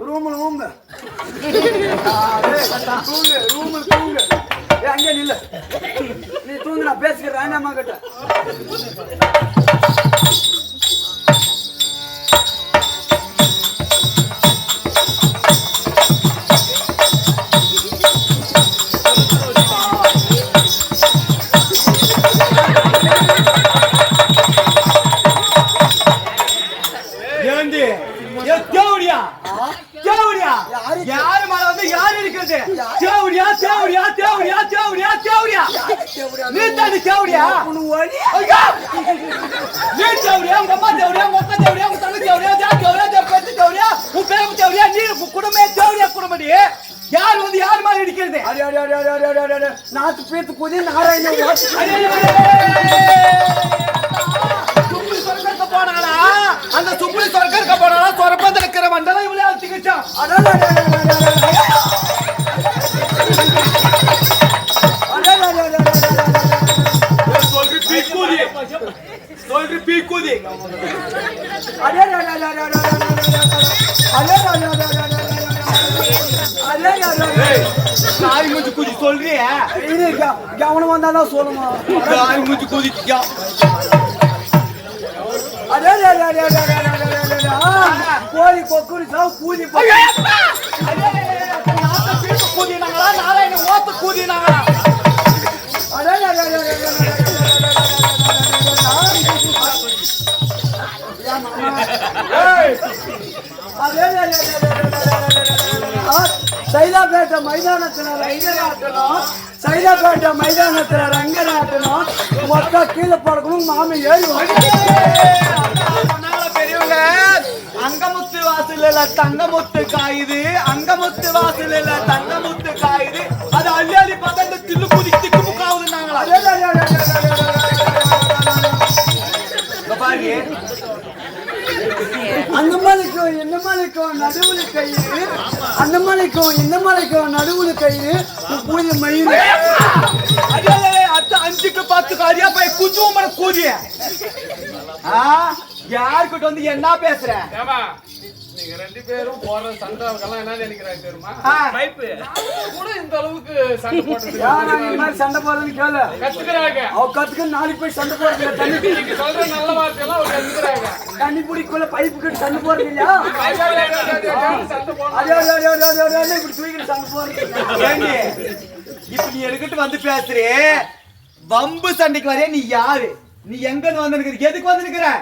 ரூம்ல ஊங்க தூங்கு ரூம்ல தூங்கு. ஏ அங்கே நில்ல. நீ தூங்கு நான் பேசிக்கிறேன் அம்மா கிட்ட. யாரு? மேல வந்து யாரு இருக்கிறது? தேவடியா தேவடியா தேவடியா தேவடியா தேவடியா? நீ தாண்டி தேவடியா! நீ தேவடியா உங்க அம்மா தேவடியா உங்க அக்கா தேவடியா உங்க தங்கச்சி தேவடியா ஜா தேவடியா ஜா பெத்து தேவடியா உன் பேரம்பு தேவடியா நீ குடும்பமே தேவடியா குடும்படி. யார் வந்து யார் மேல இடிக்கிறது நாத்து பீத்து குதி நாராயண போனாளா? அந்த சுப்புரி சொர்க்கம் இருக்க போனாளா? சொரப்பந்த இருக்கிற வண்டெல்லாம் இவளே அழைச்சிக்கிச்சா சொல்றி பீக்குதி அடே அடே காய் மூச்சு குதி சொல்றியா? கவனம் வந்தாதான் சொல்லுமா காய் மூச்சு குதிக்கா கோழி கொக்குரி சாவு கூதி சைதாப்பேட்டை மைதானத்தில் ரங்கராட்டணும் சைதாப்பேட்டை மைதானத்தில் ரங்கராட்டணும் மொத்தம் கீழே படுக்கணும் மாமி ஏறுவோம் பெரியவங்க அங்கமுத்து வாசலில் தங்கமுத்து காயுது. அங்கமுத்து வாசலில் தங்கமுத்து காயுது. அது அள்ளி அள்ளி பார்த்தா இந்த தில்லு குதி திக்கு முக்காவது நாங்களா பாருங்க. அந்த மாதிரி என்னமா இருக்கும் நடுவில் கையில் அந்த மலைக்கும் இந்த மலைக்கும் நடுவுல கயிறு அடே, அத்தை அஞ்சுக்கு பத்து காரியா போய் குஞ்சு மர கூதிய. ஆ? யாருக்கிட்ட வந்து என்ன பேசுற? ஏமா நீங்க ரெண்டு பேரும் போற சண்டைக்கெல்லாம் என்ன நினைக்கிறாங்க தெரியுமா? ஆ, நான் கூட இந்த அளவுக்கு சண்டை இந்த மாதிரி போடுறேன்னு கேளு. கத்துக்கிறாங்க. அவ கத்துக்க நாளைக்கு போய் சண்டை போடுறது தண்ணி நீங்க சொல்ற நல்ல வார்த்தையெல்லாம் அவங்க கத்துக்கிறாங்க. தண்ணி பிடிக்குள்ள பைப்பு கட்டி சண்டை போடுறது? இல்லையா அதே அதே அதே இப்படி தூக்கிட்டு சண்டை போடுறது. இப்ப நீ எடுக்கிட்டு வந்து பேசுறே. வம்பு சண்டைக்கு வரைய நீ யாரு? நீ எங்க இருந்து வந்து எதுக்கு வந்து?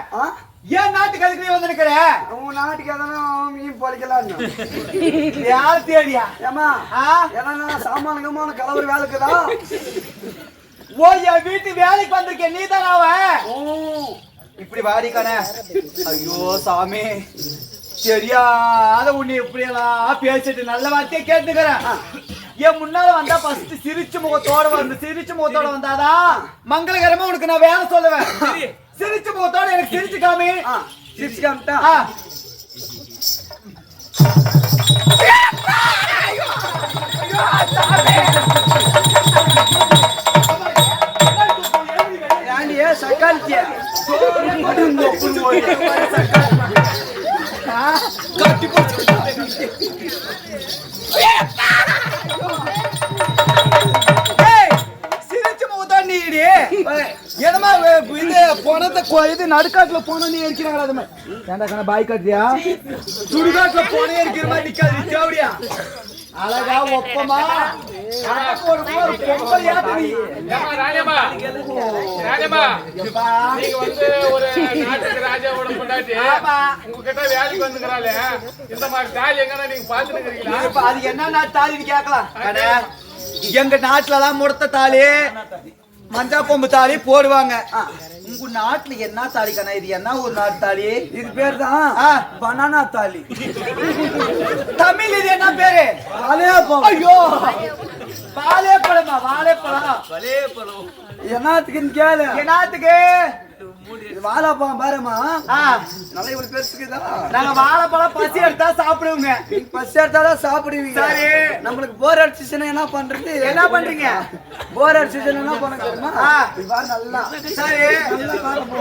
ஏன் நாட்டுக்கு அதுக்கு நீ வந்து நிக்கிற? உன் நாட்டுக்கு எதனா மீன் பொழைக்கலான்னு யார் தேடியா? ஏமா? எதனா சாமான கமான கலவர வேலைக்குதா? ஓ என் வீட்டு வேலைக்கு வந்திருக்கேன் நீ தானே அவன் ஓ. இப்படி வாடிக்கானே ஐயோ சாமி. தெரியாத உன்னை இப்படி எல்லாம் பேசிட்டு நல்ல வார்த்தையை கேட்டுக்கிறேன். என் முன்னால வந்தா ஃபர்ஸ்ட் சிரிச்ச முகத்தோட வந்து சிரிச்ச முகத்தோட வந்தாதான் மங்களகரமா உனக்கு நான் வேலை சொல்லுவேன். சிரிச்சு போத்தோட எனக்கு சிரிச்சு காமி. சிரிச்சு காமிட்டா? கட்டி போச்சு என்னமா இது பணத்தை இது நடுக்காட்டுல போன இருக்கிறாங்களா அது மாதிரி ஏண்டா கண்ணா பாய் காட்டுறியா? சுடுகாட்டுல போனே இருக்கிற மாதிரி நிக்காது தேவடியா அழகா ஒப்பமா. ஒரு நீங்க வந்து ஒரு நாட்டுக்கு ராஜாவோட பொண்டாட்டி ஆமா. உங்ககிட்ட வேலைக்கு வந்துக்கிறாளே. இந்த மாதிரி தாலி எங்கன்னா நீங்க பாத்துட்டு இருக்கிறீங்களா இப்ப அது என்ன தாலின்னு கேட்கலாம். எங்க நாட்டுல தான் முடத்த தாலி. மஞ்சா கொம்பு தாலி போடுவாங்க. உங்க நாட்டுல என்ன தாலி கண்ணா? இது என்ன ஒரு நாட்டு தாலி? இது பேர் தான். பனானா தாலி. தமிழ் இது என்ன பேரு? அலையாப்பம் ஐயோ. வாழைப்பழமா. வாழைப்பழம். என்னத்துக்குன்னு கேளு. என்னத்துக்கு? வாழைப்பழம் பாருமா நல்லா இவ்வளவு பெருசுக்குதா நாங்க வாழைப்பழம் பசி எடுத்தா சாப்பிடுவோங்க. பஸ் எடுத்தாதான் சாப்பிடுவீங்க. சரி. நம்மளுக்கு போர் அடிச்சுச்சுன்னா என்ன பண்றது? என்ன பண்றீங்க? போர் அடிச்சுச்சுன்னா என்ன பண்ண தெரியுமா? பாரு நல்லா. சரி.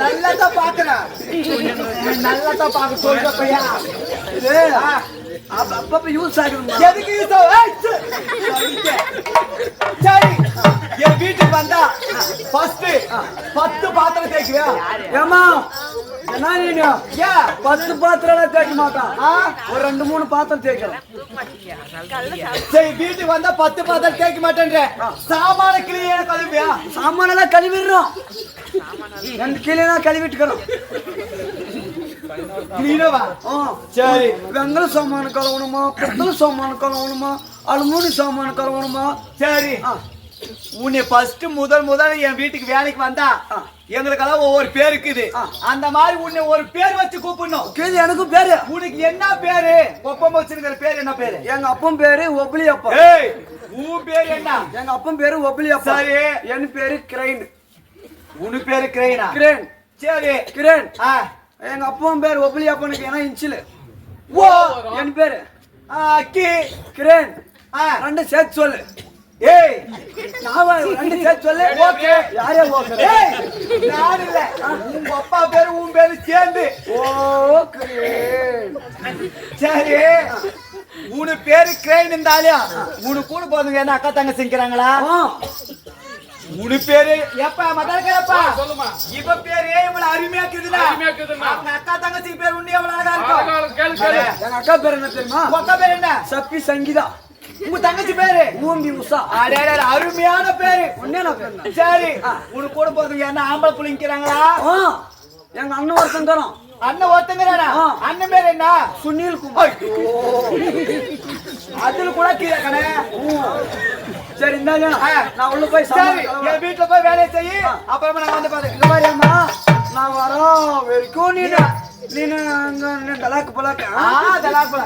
நல்லா தான் பாக்குறேன். நல்லா தான் பாக்க. சொல்ற பையா அப்பப்ப யூஸ் ஆகுதுமா எதுக்கு use ஆகும்? சரி. என் வீட்டுக்கு வந்தா ஃபர்ஸ்ட் பத்து பாத்திரம் தேய்க்குவியா? ஏமா என்ன நீங்க ஏன் பத்து பாத்திரம் தேய்க்க மாட்டான்? ஒரு ரெண்டு மூணு பாத்திரம் தேய்க்கிறோம். சரி வீட்டுக்கு வந்தா பத்து பாத்திரம் தேய்க்க மாட்டேன்ற. சாமான கிளியே கழுவியா? கழுவிடுறோம். ரெண்டு கீழே கழுவிட்டுக்கிறோம். ஆ. சரி வெங்கல சாமான கழுவணுமா பித்தளை சாமான கழுவணுமா அலுமினி சாமான கழுவணுமா சரி. உன்னை ஃபர்ஸ்ட் முதல் முதல் என் வீட்டுக்கு வேலைக்கு வந்தா. எங்களுக்கெல்லாம் ஒவ்வொரு பேர் இருக்குது. அந்த மாதிரி உன்னை ஒரு பேர் வச்சு கூப்பிடணும் கீழே எனக்கு பேரு உனக்கு என்ன பேரு ஒப்பம் வச்சிருக்கிற பேர் என்ன பேரு எங்க அப்பன் பேரு ஒப்பிலி அப்பா உன் பேர் என்ன எங்க அப்பன் பேரு ஒப்பிலி அப்பா சரி. என் பேரு கிரைன் உன் பேரு கிரைனா கிரேன் சரி கிரேன் ஆ. எங்க அப்பாவும் பேர் ஒப்பிலி அப்பனுக்கு ஏன்னா இன்ச்சில். ஓ என் பேரு. ஆ, கி கிரேன் ஆ. ரெண்டு சேர்த்து சொல்லு. ஏய் நான் ரெண்டு சேர்த்து சொல்லு. ஓகே. யாரே ஓகே? ஏய் நான் இல்ல. உங்க அப்பா பேரு உன் பேரு சேர்ந்து. ஓ கிரேன் சரி. மூணு பேரு கிரேன் இருந்தாலும் உனக்கு கூட போதுங்க என்ன அக்கா தங்க சிங்கிறாங்களா உனு பேரு. எப்பா மதற்கப்பா சொல்லுமா. இவ பேரு இவ்வளவு அருமையா இருக்குதுன்னா. அவங்க அக்கா தங்கச்சி பேர் உன்னை எவ்வளவு அழகா இருக்கும்? கேளு கேளு. எங்க அக்கா பேர் என்ன தெரியுமா? உங்க அக்கா பேர் என்ன? சப்பி சங்கீதா. உங்க தங்கச்சி பேரு? ஊம்பி உஷா. அடே, அருமையான பேரு. ஒன்னே சரி. உனக்கு கூட போதுங்க என்ன ஆம்பளை புள்ளிங்கிறாங்களா எங்க அண்ணன் ஒருத்தன் தரோம். அண்ணன் ஒருத்தங்கிறானா. அண்ணன் பேர் என்ன? சுனில் குமார். அதுல கூட கீழே கடை சரி இந்தாங்க. நான் உள்ள போய் சரி என் வீட்டுல போய் வேலையை செய்யி. அப்புறமா நான் வந்து பாத்தேன் இந்த மாதிரி அம்மா. நான் வரோம். வரைக்கும் நீ நீ அங்க தலாக்கு போலாக்கு. ஆ? தலாக்கு